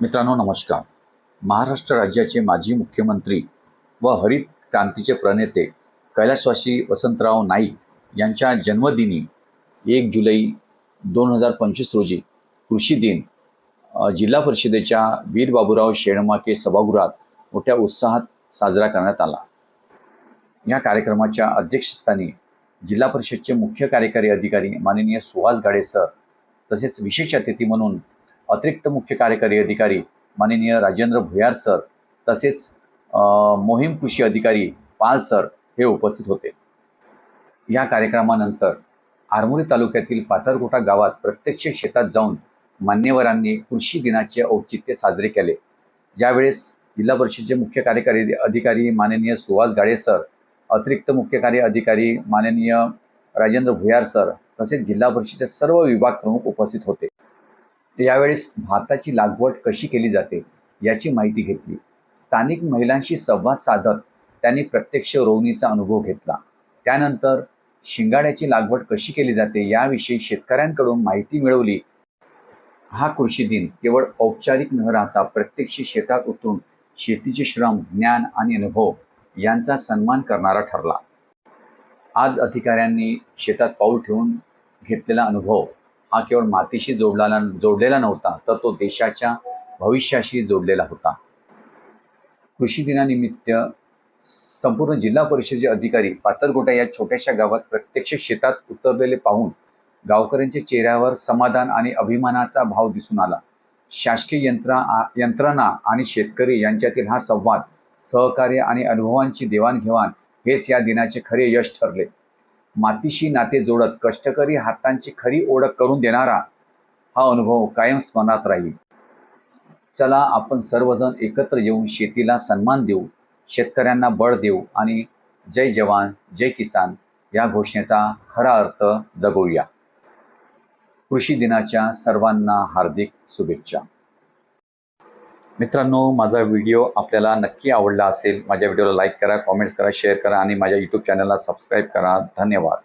मित्रांनो नमस्कार. महाराष्ट्र राज्याचे माजी मुख्यमंत्री व हरित क्रांतीचे प्रणेते कैलासवासी वसंतराव नाईक यांच्या जन्मदिनी एक जुलै दोन हजार पंचवीस रोजी कृषी दिन जिल्हा परिषदेच्या वीर बाबूराव शेणमाके सभागृहात मोठ्या उत्साहात साजरा करण्यात आला. या कार्यक्रमाच्या अध्यक्षस्थानी जिल्हा परिषदचे मुख्य कार्यकारी अधिकारी माननीय सुहास गाडे सर तसेच विशेष अतिथी म्हणून अतिरिक्त मुख्य कार्यकारी अधिकारी माननीय राजेंद्र भुयार सर तसेच मोहीम कृषी अधिकारी पाल सर हे उपस्थित होते. या कार्यक्रमानंतर आरमोरी तालुक्यातील पाथरकोटा गावात प्रत्यक्ष शेतात जाऊन मान्यवरांनी कृषी दिनाचे औचित्य साजरे केले. यावेळेस जिल्हा परिषदेचे मुख्य कार्यकारी अधिकारी माननीय सुहास गाडे सर अतिरिक्त मुख्य कार्य अधिकारी माननीय राजेंद्र भुयार सर तसेच जिल्हा परिषदेचे सर्व विभाग प्रमुख उपस्थित होते. यावेळेस भाताची लागवड कशी केली जाते याची माहिती घेतली. स्थानिक महिलांशी संवाद साधत त्यांनी प्रत्यक्ष रोवणीचा अनुभव घेतला. त्यानंतर शिंगाड्याची लागवड कशी केली जाते याविषयी शेतकऱ्यांकडून माहिती मिळवली. हा कृषी दिन केवळ औपचारिक न राहता प्रत्यक्ष शेतात उतरून शेतीचे श्रम ज्ञान आणि अनुभव यांचा सन्मान करणारा ठरला. आज अधिकाऱ्यांनी शेतात पाऊल ठेवून घेतलेला अनुभव हा केवळ मातीशी जोडलेला जोडलेला नव्हता तर तो देशाच्या भविष्याशी जोडलेला होता. कृषी दिनानिमित्त संपूर्ण जिल्हा परिषदेचे अधिकारी पातरगोटा या छोट्याशा गावात प्रत्यक्ष शेतात उतरलेले पाहून गावकऱ्यांच्या चेहऱ्यावर समाधान आणि अभिमानाचा भाव दिसून आला. शासकीय यंत्रा यंत्रणा आणि शेतकरी यांच्यातील हा संवाद सहकार्य आणि अनुभवांची देवाणघेवाण हेच या दिनाचे खरे यश ठरले. मातीशी नाते जोडत कष्टकरी हातांची खरी ओळख करून देणारा हा अनुभव कायम स्मरणात राहील. चला आपण सर्वजण एकत्र येऊन शेतीला सन्मान देऊ शेतकऱ्यांना बळ देऊ आणि जय जवान जय किसान या घोषणेचा खरा अर्थ जगवूया कृषी दिनाच्या सर्वांना हार्दिक शुभेच्छा. मित्रांनो माझा व्हिडिओ आपल्याला नक्की आवडला असेल माझ्या व्हिडिओला लाईक करा कॉमेंट्स करा शेअर करा आणि माझ्या यूट्यूब चॅनलला सबस्क्राईब करा. धन्यवाद.